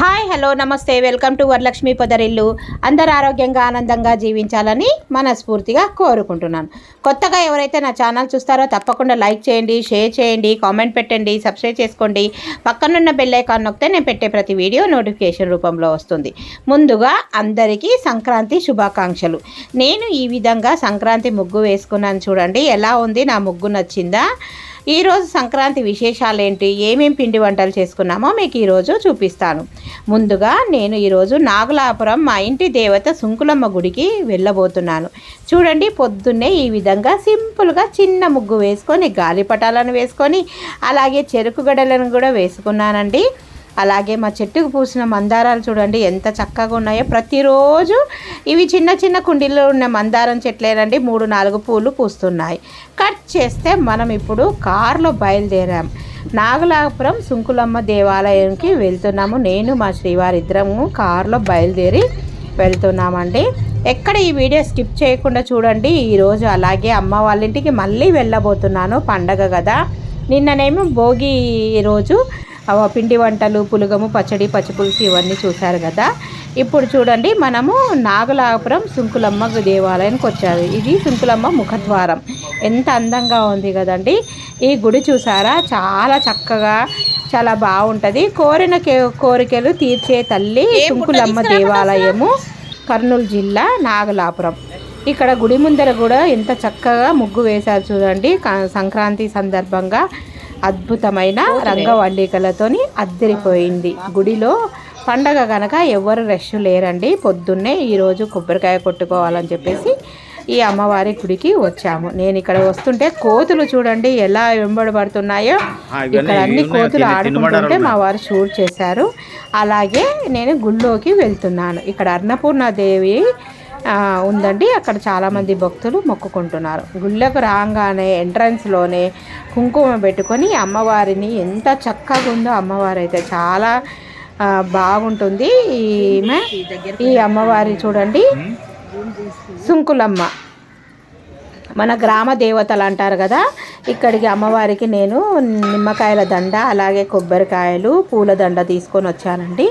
Hi hello నమస్తే. Welcome to Varalakshmi Podarillu. అందరు ఆరోగ్యంగా ఆనందంగా జీవించాలని మనస్ఫూర్తిగా కోరుకుంటున్నాను. కొత్తగా ఎవరైతే నా ఛానల్ చూస్తారో తప్పకుండా లైక్ చేయండి షేర్ చేయండి కామెంట్ పెట్టండి సబ్స్క్రైబ్ చేసుకోండి. పక్కనున్న బెల్ ఐకాన్ నొక్కితే నేను పెట్టే ప్రతి వీడియో నోటిఫికేషన్ రూపంలో వస్తుంది. ముందుగా అందరికీ సంక్రాంతి శుభాకాంక్షలు. నేను ఈ విధంగా సంక్రాంతి ముగ్గు వేసుకున్నాను చూడండి. ఎలా ఉంది? నా ముగ్గు నచ్చిందా? ఈరోజు సంక్రాంతి విశేషాలు ఏంటి? ఏమేం పిండి వంటలు చేసుకున్నామో మీకు ఈరోజు చూపిస్తాను. ముందుగా నేను ఈరోజు నాగులాపురం మా ఇంటి దేవత సుంకులమ్మ గుడికి వెళ్ళబోతున్నాను. చూడండి పొద్దున్నే ఈ విధంగా సింపుల్గా చిన్న ముగ్గు వేసుకొని గాలిపటాలను వేసుకొని అలాగే చెరుకు గడలను కూడా వేసుకున్నానండి. అలాగే మా చెట్టుకు పూసిన మందారాలు చూడండి ఎంత చక్కగా ఉన్నాయో. ప్రతిరోజు ఇవి చిన్న చిన్న కుండీల్లో ఉన్న మందారం చెట్లేనండి మూడు నాలుగు పూలు పూస్తున్నాయి. కట్ చేస్తే మనం ఇప్పుడు కారులో బయలుదేరాం. నాగలాపురం సుంకులమ్మ దేవాలయంకి వెళ్తున్నాము. నేను మా శ్రీవారి ఇద్దరము కారులో బయలుదేరి వెళ్తున్నామండి. ఎక్కడ ఈ వీడియో స్కిప్ చేయకుండా చూడండి. ఈరోజు అలాగే అమ్మ వాళ్ళ ఇంటికి మళ్ళీ వెళ్ళబోతున్నాను పండగ కదా. నిన్ననేమో భోగి రోజు పిండి వంటలు పులుగము పచ్చడి పచ్చిపులుసు ఇవన్నీ చూశారు కదా. ఇప్పుడు చూడండి మనము నాగలాపురం సుంకులమ్మ దేవాలయానికి వచ్చారు. ఇది సుంకులమ్మ ముఖద్వారం. ఎంత అందంగా ఉంది కదండి. ఈ గుడి చూసారా? చాలా చక్కగా చాలా బాగుంటుంది. కోరిన కోరికలు తీర్చే తల్లి సుంకులమ్మ దేవాలయము కర్నూలు జిల్లా నాగలాపురం. ఇక్కడ గుడి ముందర కూడా ఎంత చక్కగా ముగ్గు వేశారు చూడండి. సంక్రాంతి సందర్భంగా అద్భుతమైన రంగవల్లికలతోని అద్దరిపోయింది. గుడిలో పండగ కనుక ఎవరు రష్ లేరండి. పొద్దున్నే ఈరోజు కొబ్బరికాయ కొట్టుకోవాలని చెప్పేసి ఈ అమ్మవారి గుడికి వచ్చాము. నేను ఇక్కడ వస్తుంటే కోతులు చూడండి ఎలా వెంబడబడుతున్నాయో ఇక్కడ అన్ని కోతులు ఆడుకుంటుంటే మా వారు షూట్ చేశారు. అలాగే నేను గుళ్ళోకి వెళ్తున్నాను. ఇక్కడ అన్నపూర్ణాదేవి ఉందండి. అక్కడ చాలామంది భక్తులు మొక్కుకుంటున్నారు. గుళ్ళకు రాగానే ఎంట్రన్స్లోనే కుంకుమ పెట్టుకొని అమ్మవారిని ఎంత చక్కగా ఉందో అమ్మవారు అయితే చాలా బాగుంటుంది. ఈమె ఈ అమ్మవారి చూడండి. సుంకులమ్మ. మన గ్రామ దేవతలు అంటారు కదా ఇక్కడికి అమ్మవారికి నేను నిమ్మకాయల దండ అలాగే కొబ్బరికాయలు పూల దండ తీసుకొని వచ్చానండి.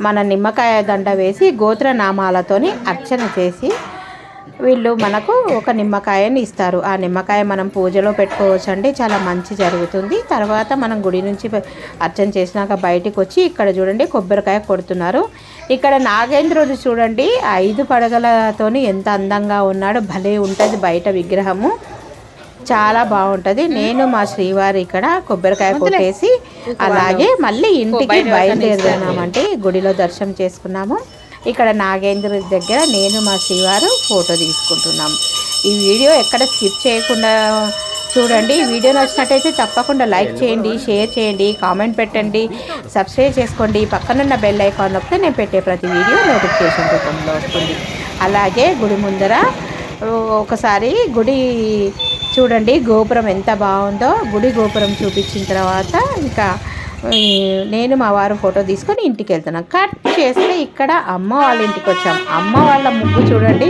మన నిమ్మకాయ దండ వేసి గోత్ర నామాలతోని అర్చన చేసి వీళ్ళు మనకు ఒక నిమ్మకాయని ఇస్తారు. ఆ నిమ్మకాయ మనం పూజలో పెట్టుకోవచ్చు అండి చాలా మంచి జరుగుతుంది. తర్వాత మనం గుడి నుంచి అర్చన చేసినాక బయటికి వచ్చి ఇక్కడ చూడండి కొబ్బరికాయ కొడుతున్నారు. ఇక్కడ నాగేంద్రుడు చూడండి ఐదు పడగలతోని ఎంత అందంగా ఉన్నాడో. భలే ఉంటుంది బయట విగ్రహము. చాలా బాగుంటుంది. నేను మా శ్రీవారి ఇక్కడ కొబ్బరికాయ కొట్టేసి అలాగే మళ్ళీ ఇంటికి బయలుదేరుతున్నామంటే గుడిలో దర్శనం చేసుకున్నాము. ఇక్కడ నాగేంద్ర దగ్గర నేను మా శ్రీవారు ఫోటో తీసుకుంటున్నాము ఈ వీడియో ఎక్కడ స్కిప్ చేయకుండా చూడండి. ఈ వీడియో నచ్చినట్టయితే తప్పకుండా లైక్ చేయండి షేర్ చేయండి కామెంట్ పెట్టండి సబ్స్క్రైబ్ చేసుకోండి. పక్కనున్న బెల్ ఐకాన్ నొక్కితే నేను పెట్టే ప్రతి వీడియో నోటిఫికేషన్ రూపంలో వస్తుంది. అలాగే గుడి ముందర ఒకసారి గుడి చూడండి గోపురం ఎంత బాగుందో. గుడి గోపురం చూపించిన తర్వాత ఇంకా నేను మా వారు ఫోటో తీసుకొని ఇంటికి వెళ్తున్నాను కట్ చేస్తే ఇక్కడ అమ్మ వాళ్ళ ఇంటికి వచ్చాం. అమ్మ వాళ్ళ ముగ్గు చూడండి.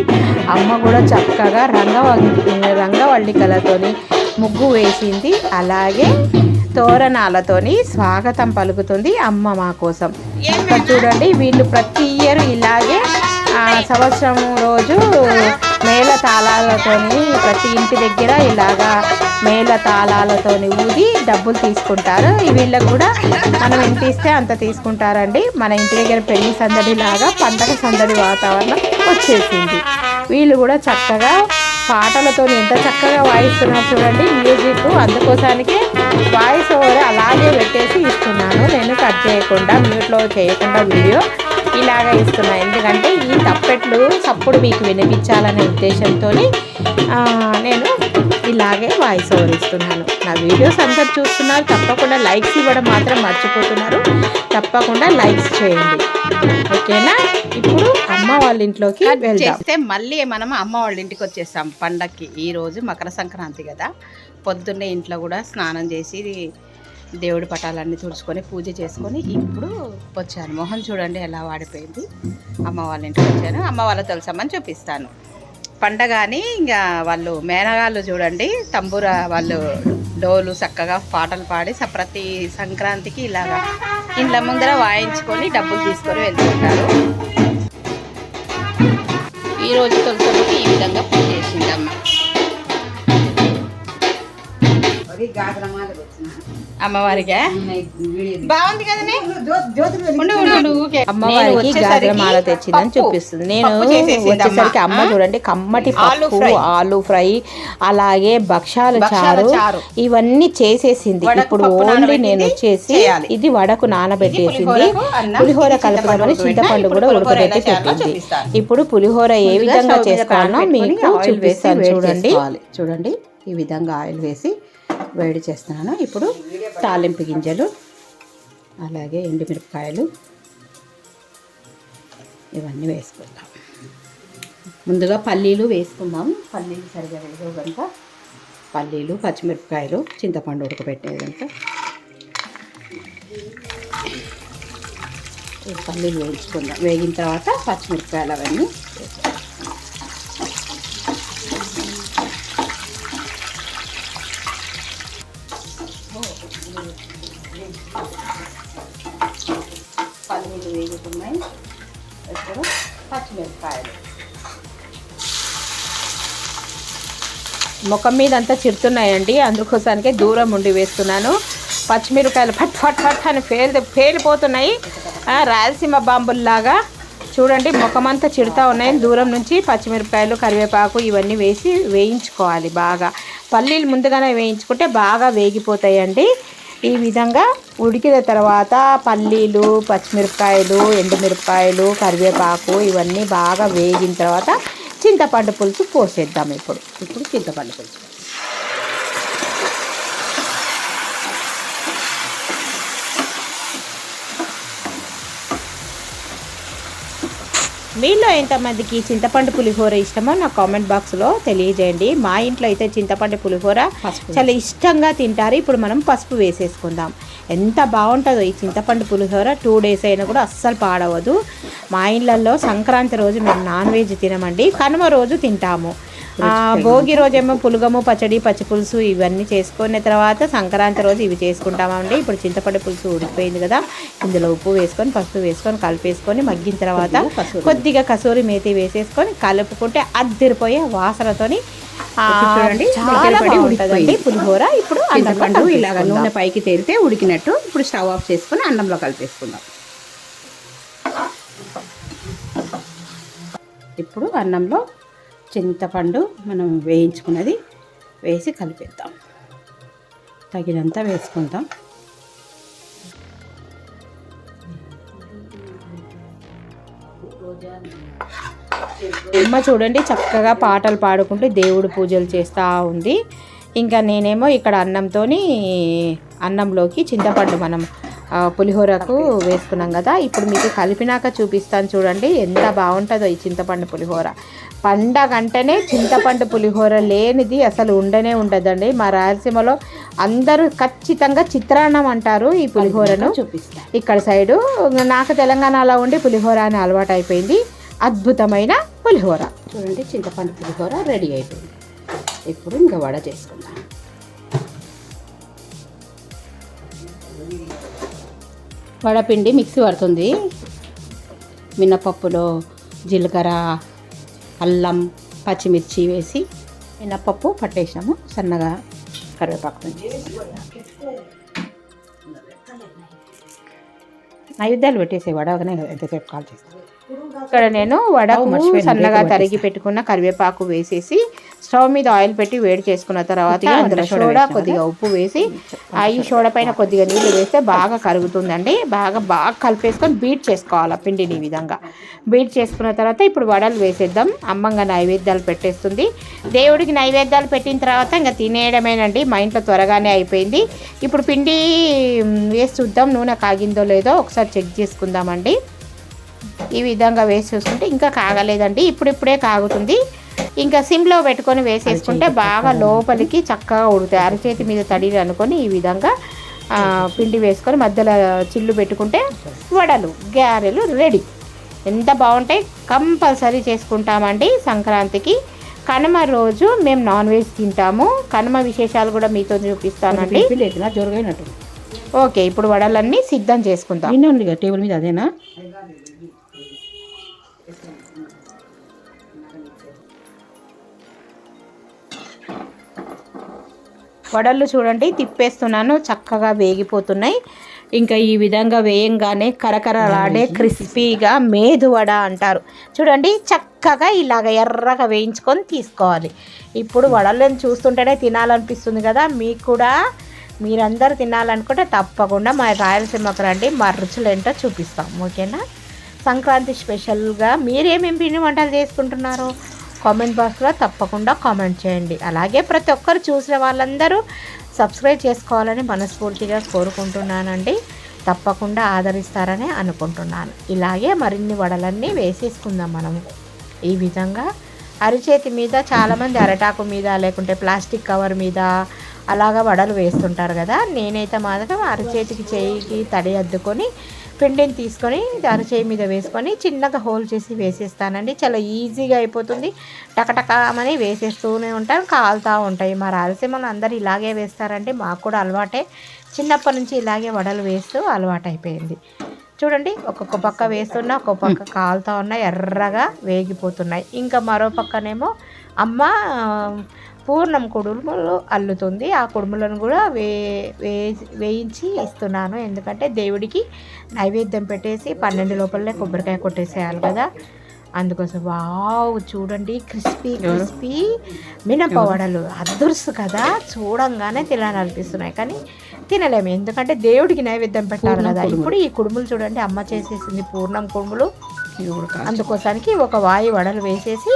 అమ్మ కూడా చక్కగా రంగవ రంగవల్లికలతోని ముగ్గు వేసింది. అలాగే తోరణాలతోని స్వాగతం పలుకుతుంది అమ్మ మా కోసం. ఇక్కడ చూడండి వీళ్ళు ప్రతి ఇయర్ ఇలాగే సంవత్సరం రోజు మేళ తాళాలతోని ప్రతి ఇంటి దగ్గర ఇలాగా మేళ తాళాలతోని ఊది డబ్బులు తీసుకుంటారు. వీళ్ళకు కూడా మనం ఎంత ఇస్తే అంత తీసుకుంటారండి. మన ఇంటి దగ్గర పెళ్ళి సందడిలాగా పండగ సందడి వాతావరణం వచ్చేసింది. వీళ్ళు కూడా చక్కగా పాటలతో ఎంత చక్కగా వాయిస్తున్నారు చూడండి. మ్యూజిక్ అందుకోసానికి వాయిస్ ఓవర్ అలాగే పెట్టేసి ఇస్తున్నాను. నేను కట్ చేయకుండా మ్యూట్లో చేయకుండా వీడియో ఇలాగ ఇస్తున్నా ఎందుకంటే ఈ తప్పెట్లు చప్పుడు మీకు వినిపించాలనే ఉద్దేశంతో నేను ఇలాగే వాయిస్ ఓవర్ ఇస్తున్నాను. నా వీడియోస్ అందరు చూస్తున్నారు. తప్పకుండా లైక్స్ ఇవ్వడం మాత్రం మర్చిపోతున్నారు. తప్పకుండా లైక్స్ చేయండి. ఓకేనా? ఇప్పుడు అమ్మ వాళ్ళ ఇంట్లోకి వెళ్దాం. చేస్తే మళ్ళీ మనం అమ్మ వాళ్ళ ఇంటికి వచ్చేసాం పండక్కి ఈ రోజు మకర సంక్రాంతి కదా. పొద్దున్నే ఇంట్లో కూడా స్నానం చేసి దేవుడి పటాలన్నీ తుడుచుకొని పూజ చేసుకొని ఇప్పుడు వచ్చాను. మొహం చూడండి ఎలా వాడిపోయింది. అమ్మ వాళ్ళ ఇంటికి వచ్చాను. అమ్మ వాళ్ళ తెలుసమ్మని చూపిస్తాను. పండగ అని ఇంకా వాళ్ళు మేనగాళ్ళు చూడండి తంబూర వాళ్ళు డోలు చక్కగా పాటలు పాడి ప్రతి సంక్రాంతికి ఇలాగా ఇండ్ల ముందర వాయించుకొని డబ్బులు తీసుకొని వెళ్తుంటారు. ఈరోజు తొలసమ్మకి ఈ విధంగా పూజ చేసిందమ్మ. బాగుంది కదనే? అమ్మవారికి గాజరమాల తెచ్చిందని చూపిస్తుంది. నేను వచ్చేసరికి అమ్మ. చూడండి కమ్మటి పప్పు. ఆలు ఫ్రై అలాగే భక్షాలు చారు. ఇవన్నీ చేసేసింది. ఇప్పుడు ఓన్లీ నేను వచ్చేసి. ఇది వడకు నానబెట్టేసింది. పులిహోర ఇది చింతపండు కూడా పులిహోర ఉడకబెట్టి పెట్టింది. ఇప్పుడు పులిహోర ఏ విధంగా చేసుకోవాలో మీకు చూపిస్తాను. చూడండి. చూడండి ఈ విధంగా ఆయిల్ వేసి వేడి చేస్తున్నాను. ఇప్పుడు తాలింపు గింజలు అలాగే ఎండుమిరపకాయలు ఇవన్నీ వేసుకుందాం. ముందుగా పల్లీలు వేసుకుందాం. పల్లీలు సరిగా వేయవు కనుక పల్లీలు పచ్చిమిరపకాయలు చింతపండు ఉడకబెట్టేది కనుక పల్లీలు వేయించుకుందాం. వేగిన తర్వాత పచ్చిమిరపకాయలు అవన్నీ ముఖం మీద అంతా చిరుతున్నాయండి. అందుకోసానికే దూరం ఉండి వేస్తున్నాను. పచ్చిమిరపకాయలు ఫట్ ఫట్ ఫట్ అని పేలి పేలిపోతున్నాయి. రాయలసీమ బాంబుల్లాగా చూడండి ముఖం అంతా చిరుతా ఉన్నాయి. దూరం నుంచి పచ్చిమిరపకాయలు కరివేపాకు ఇవన్నీ వేసి వేయించుకోవాలి బాగా. పల్లీలు ముందుగానే వేయించుకుంటే బాగా వేగిపోతాయండి. ఈ విధంగా ఉడికిన తర్వాత పల్లీలు పచ్చిమిరపకాయలు ఎండుమిరపకాయలు కరివేపాకు ఇవన్నీ బాగా వేగిన తర్వాత చింతపండు పులుసు పోసేద్దాం ఇప్పుడు. ఇప్పుడు చింతపండు పులుసు. మీలో ఎంతమందికి చింతపండు పులిహోర ఇష్టమో నా కామెంట్ బాక్స్లో తెలియజేయండి. మా ఇంట్లో అయితే చింతపండు పులిహోర చాలా ఇష్టంగా తింటారు. ఇప్పుడు మనం పసుపు వేసేసుకుందాం. ఎంత బాగుంటుందో ఈ చింతపండు పులిహోర. టూ డేస్ అయినా కూడా అస్సలు పాడవదు. మా ఇళ్ళల్లో సంక్రాంతి రోజు మేము నాన్ వెజ్ తినమండి. కనుమ రోజు తింటాము. భోగి రోజేమో పులుగము పచ్చడి పచ్చి పులుసు ఇవన్నీ చేసుకున్న తర్వాత సంక్రాంతి రోజు ఇవి చేసుకుంటామండి. ఇప్పుడు చింతపండు పులుసు ఉడికిపోయింది కదా. ఇందులో ఉప్పు వేసుకొని పసుపు వేసుకొని కలిపేసుకొని మగ్గిన తర్వాత కొద్దిగా కసూరి మేతి వేసేసుకొని కలుపుకుంటే అద్దిరిపోయే వాసనతోని చూడండి, ఉడికిపోయింది. పులిహోర. ఇప్పుడు చింతపండు ఇలాగ. నూనె పైకి తేలితే ఉడికినట్టు ఇప్పుడు స్టవ్ ఆఫ్ చేసుకొని అన్నంలో కలిపేసుకుందాం. ఇప్పుడు అన్నంలో చింతపండు మనం వేయించుకున్నది వేసి కలిపేద్దాం. తగినంత వేసుకుందాం. అమ్మ చూడండి చక్కగా పాటలు పాడుకుంటూ దేవుడు పూజలు చేస్తూ ఉంది. ఇంకా నేనేమో ఇక్కడ అన్నంతోని అన్నంలోకి చింతపండు మనం పులిహోరకు వేసుకున్నాం కదా. ఇప్పుడు మీకు కలిపినాక చూపిస్తాను చూడండి ఎంత బాగుంటుందో ఈ చింతపండు పులిహోర. పండగ అంటేనే చింతపండు పులిహోర లేనిది అసలు ఉండనే ఉండదండి. మా రాయలసీమలో అందరూ ఖచ్చితంగా చిత్రాన్నం అంటారు ఈ పులిహోరను. చూపిస్తాను ఇక్కడ సైడు నాకు తెలంగాణలో ఉండి పులిహోర అని అలవాటు అయిపోయింది. అద్భుతమైన పులిహోర. చూడండి చింతపండు పులిహోర రెడీ అయిపోయింది. ఇప్పుడు ఇంకా వడ చేసుకుందాం. వడపిండి మిక్సీ పడుతుంది. మినపప్పులో జీలకర్ర అల్లం పచ్చిమిర్చి వేసి మినపప్పు పట్టేసాము సన్నగా కరివేపాకు నైవేద్యాలు పెట్టేసే వడగానే ఎంతసేపు కాల్ చేస్తాను ఇక్కడ నేను వడకు సన్నగా తరిగి పెట్టుకున్న కరివేపాకు వేసేసి స్టవ్ మీద ఆయిల్ పెట్టి వేడి చేసుకున్న తర్వాత అందులో సోడా కొద్దిగా ఉప్పు వేసి ఆ ఈ సోడా పైన కొద్దిగా నీళ్ళు వేస్తే బాగా కరుగుతుందండి. బాగా బాగా కలిపేసుకొని బీట్ చేసుకోవాలి పిండిని ఈ విధంగా. బీట్ చేసుకున్న తర్వాత ఇప్పుడు వడలు వేసేద్దాం. అమ్మంగా నైవేద్యాలు పెట్టేస్తుంది. దేవుడికి నైవేద్యాలు పెట్టిన తర్వాత ఇంకా తినేయడమేనండి. మా ఇంట్లో త్వరగానే అయిపోయింది. ఇప్పుడు పిండి వేసి చూద్దాం. నూనె కాగిందో లేదో ఒకసారి చెక్ చేసుకుందామండి. ఈ విధంగా వేసి చూసుకుంటే ఇంకా కాగలేదండి. ఇప్పుడిప్పుడే కాగుతుంది. ఇంకా సిమ్లో పెట్టుకొని వేసేసుకుంటే బాగా లోపలికి చక్కగా ఉడుతాయి అరచేతి మీద తడిలు అనుకొని ఈ విధంగా పిండి వేసుకొని మధ్యలో చిల్లు పెట్టుకుంటే వడలు గారెలు రెడీ. ఎంత బాగుంటాయి కంపల్సరీ చేసుకుంటామండి సంక్రాంతికి. కనుమ రోజు మేము నాన్ వెజ్ తింటాము. కనుమ విశేషాలు కూడా మీతో చూపిస్తానండి. ఓకే ఇప్పుడు వడలన్నీ సిద్ధం చేసుకుందాం. టేబుల్ మీద అదేనా? వడలు చూడండి తిప్పేస్తున్నాను చక్కగా వేగిపోతున్నాయి. ఇంకా ఈ విధంగా వేయంగానే కరకరలాడే క్రిస్పీగా మేదు వడ అంటారు. చూడండి చక్కగా ఇలాగ ఎర్రగా వేయించుకొని తీసుకోవాలి. ఇప్పుడు వడలను చూస్తుంటేనే తినాలనిపిస్తుంది కదా మీకు కూడా మీరందరూ తినాలనుకుంటే తప్పకుండా మా రాయలసీమకు రండి మా రుచులు ఏంటో చూపిస్తాం ఓకేనా? సంక్రాంతి స్పెషల్గా మీరేమేమి పిండి వంటలు చేసుకుంటున్నారో? కామెంట్ బాక్స్లో తప్పకుండా కామెంట్ చేయండి. అలాగే ప్రతి ఒక్కరు చూసిన వాళ్ళందరూ సబ్స్క్రైబ్ చేసుకోవాలని మనస్ఫూర్తిగా కోరుకుంటున్నానండి. తప్పకుండా ఆదరిస్తారని అనుకుంటున్నాను. ఇలాగే మరిన్ని వడలన్నీ వేసేసుకుందాం మనము. ఈ విధంగా అరిచేతి మీద చాలామంది అరటాకు మీద లేకుంటే ప్లాస్టిక్ కవర్ మీద అలాగా వడలు వేస్తుంటారు కదా. నేనైతే మాత్రం అరచేతికి చేయికి తడి అద్దుకొని పిండిని తీసుకొని అరచేయి మీద వేసుకొని చిన్నగా హోల్ చేసి వేసేస్తానండి. చాలా ఈజీగా అయిపోతుంది. టకటకమని వేసేస్తూనే ఉంటాను కాలుతూ ఉంటాయి. మా రాయలసీమలో అందరూ ఇలాగే వేస్తారండి. మాకు కూడా అలవాటే. చిన్నప్పటి నుంచి ఇలాగే వడలు వేస్తూ అలవాటు అయిపోయింది చూడండి ఒక్కొక్క పక్క వేస్తున్నా ఒక్కొక్క పక్క కాలుతా ఉన్నాయి ఎర్రగా వేగిపోతున్నాయి. ఇంకా మరో పక్కనేమో అమ్మ పూర్ణం కుడుములు అల్లుతుంది. ఆ కుడుములను కూడా వే వే వేయించి ఇస్తున్నాను. ఎందుకంటే దేవుడికి నైవేద్యం పెట్టేసి పన్నెండు లోపలనే కొబ్బరికాయ కొట్టేసేయాలి కదా. అందుకోసం వావ్ చూడండి క్రిస్పీ క్రిస్పీ మినప వడలు అదుర్సు కదా. చూడంగానే తినాలనిపిస్తున్నాయి. కానీ తినలేము. ఎందుకంటే దేవుడికి నైవేద్యం పెట్టాలి కదా. ఇప్పుడు ఈ కుడుములు చూడండి అమ్మ చేసేసింది పూర్ణం కుడుములు. అందుకోసానికి ఒక వాయి వడలు వేసేసి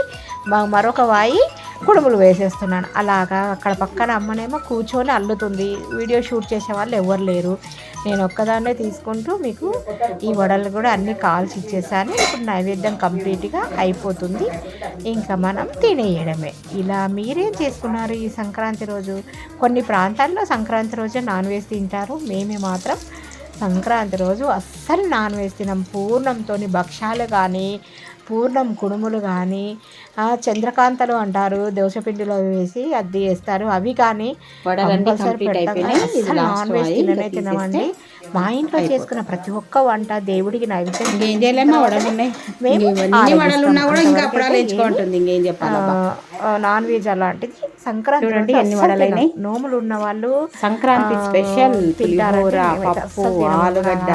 మరొక వాయి కుడుములు వేసేస్తున్నాను. అలాగా అక్కడ పక్కన అమ్మనేమో కూర్చొని అల్లుతుంది. వీడియో షూట్ చేసే వాళ్ళు ఎవరు లేరు. నేను ఒక్కదాన్నే తీసుకుంటూ మీకు ఈ వడలు కూడా అన్నీ కాల్చి ఇచ్చేసాను. ఇప్పుడు నైవేద్యం కంప్లీట్గా అయిపోతుంది. ఇంకా మనం తినేయడమే. ఇలా మీరేం చేసుకున్నారు ఈ సంక్రాంతి రోజు? కొన్ని ప్రాంతాల్లో సంక్రాంతి రోజే నాన్ వెజ్ తింటారు. మేమే మాత్రం సంక్రాంతి రోజు అస్సలు నాన్ వెజ్ తినం. పూర్ణంతో భక్ష్యాలు కానీ పూర్ణం కుడుములు కానీ చంద్రకాంతలు అంటారు దోశపిండిలో వేసి అద్ది వేస్తారు. అవి కానీ నాన్ వెజ్ తిననే తినమండి. మా ఇంట్లో చేసుకున్న ప్రతి ఒక్క వంట దేవుడికి నైవేద్యం ఇంకేం చేయలేమా కూడా ఇంకా ఆరగిస్తాం. అప్పుడాలు ఎంచుకుంటుంది ఇంకేం చెప్పాలి నాన్ వెజ్ అలాంటిది సంక్రాంతి చూడండి రోజు ఎన్ని వడలైనాయి. నోములు ఉన్న వాళ్ళు సంక్రాంతి స్పెషల్ పులిహోర పప్పు. ఆలుగడ్డ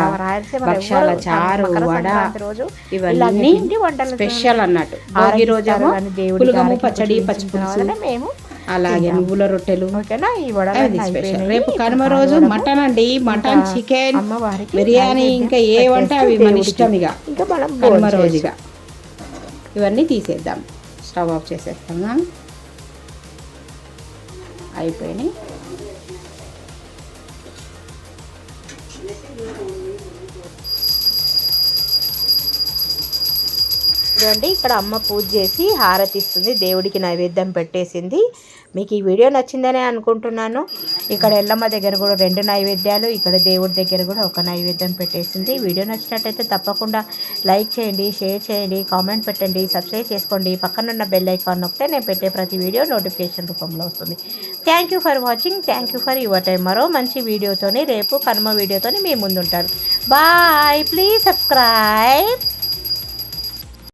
భక్షాల చారు వడ రోజు ఇవన్నీ వంటలు స్పెషల్ అన్నట్టు. కానీ దేవుడికి పులగము పచ్చడి వాళ్ళనే మేము అలాగే. నువ్వుల రొట్టెలు ఓకేనా ఈ స్పెషల్. రేపు కనుమ రోజు. మటన్ అండి మటన్ చికెన్ బిర్యానీ ఇంకా ఏ వంట అవి మన. ఇష్టం ఇక ఇంకా మనం కనుమ. రోజుగా ఇవన్నీ తీసేద్దాం స్టవ్ ఆఫ్ చేసేస్తాం అయిపోయినాయి చూడండి ఇక్కడ అమ్మ పూజ చేసి హారతి ఇస్తుంది దేవుడికి నైవేద్యం పెట్టేసింది. మీకు ఈ వీడియో నచ్చిందనే అనుకుంటున్నాను. ఇక్కడ ఎల్లమ్మ దగ్గర కూడా రెండు నైవేద్యాలు ఇక్కడ దేవుడి దగ్గర కూడా ఒక నైవేద్యం పెట్టేసింది. వీడియో నచ్చినట్టయితే తప్పకుండా లైక్ చేయండి షేర్ చేయండి కామెంట్ పెట్టండి సబ్స్క్రైబ్ చేసుకోండి. పక్కనున్న బెల్ ఐకాన్ నొక్కితే నేను పెట్టే ప్రతి వీడియో నోటిఫికేషన్ రూపంలో వస్తుంది. Thank you for watching thank you for your time మరో మంచి వీడియోతోని రేపు కనుమ వీడియోతోని మీ ముందుంటారు. Bye please subscribe